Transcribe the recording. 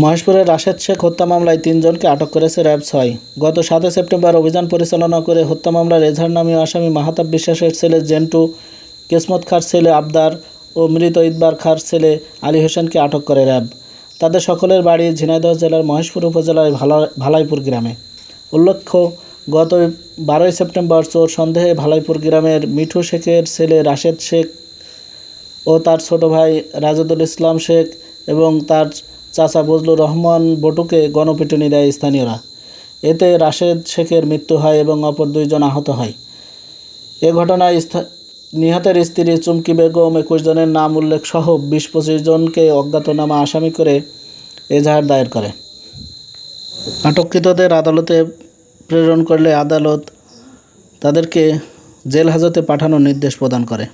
মহেশপুরের রাশেদ শেখ হত্যা মামলায় তিনজনকে আটক করেছে র্যাব ছয়। গত সাতই সেপ্টেম্বর অভিযান পরিচালনা করে হত্যা মামলার এজাহার নামীয় আসামি মাহাতাব বিশ্বাসের ছেলে জেন্টু, কিসমত খার ছেলে আবদার ও মৃত ইদবার খার ছেলে আলী হোসেনকে আটক করে র্যাব। তাদের সকলের বাড়ি ঝিনাইদহ জেলার মহেশপুর উপজেলার ভালা, ভালাইপুর গ্রামে। উল্লেখ্য, গত বারোই সেপ্টেম্বর চোর সন্দেহে ভালাইপুর গ্রামের মিঠু শেখের ছেলে রাশেদ শেখ ও তার ছোট ভাই রাজাদুল ইসলাম শেখ এবং তার চাচা বজলুর রহমান বটুকে গণপিটুনি দেয় স্থানীয়রা। এতে রাশেদ শেখের মৃত্যু হয় এবং অপর দুইজন আহত হয়। এ ঘটনায় নিহতের স্ত্রী চুমকি বেগম একুশ জনের নাম উল্লেখ সহ বিশ পঁচিশ জনকে অজ্ঞাতনামা আসামি করে এজাহার দায়ের করে। আটককৃতদের আদালতে প্রেরণ করলে আদালত তাদেরকে জেল হাজতে পাঠানোর নির্দেশ প্রদান করে।